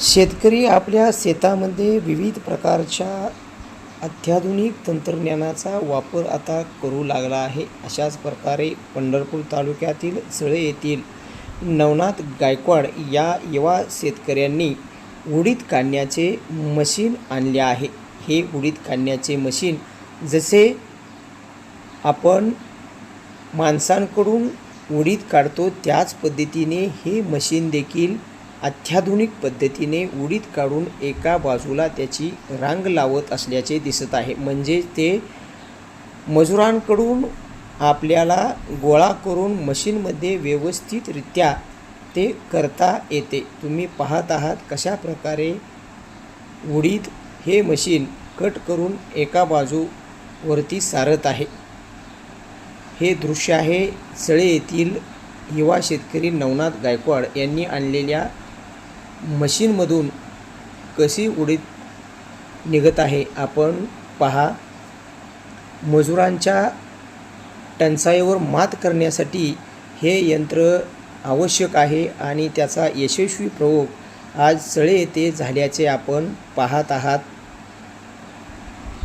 शेतकरी आपल्या शेतामध्ये विविध प्रकारच्या अत्याधुनिक तंत्रज्ञानाचा वापर आता करू लागला आहे. अशाच प्रकारे पंढरपूर तालुक्यातील चळे येथील नवनाथ गायकवाड या युवा शेतकऱ्यांनी उडीद काढण्याचे मशीन आणले आहे. हे उडीद काढण्याचे मशीन जसे आपण माणसांकडून उडीद काढतो त्याच पद्धतीने हे मशीन देखील अत्याधुनिक पद्धतीने उडीद काढून एका बाजूला त्याची रांग लावत असल्याचे दिसत आहे. म्हणजे ते मजुरांकडून आपल्याला गोळा करून मशीनमध्ये व्यवस्थितरित्या ते करता येते. तुम्ही पाहत आहात कशा प्रकारे उडीद हे मशीन कट करून एका बाजूवरती सारत आहे. हे दृश्य आहे सळे येथील युवा शेतकरी नवनाथ गायकवाड यांनी आणलेल्या मशीनमधून कशी उडीद निघत आहे आपण पहा. मजुरांच्या टंचाईवर मात करण्यासाठी हे यंत्र आवश्यक आहे आणि त्याचा यशस्वी प्रयोग आज सळे येथे झाल्याचे आपण पाहत आहात.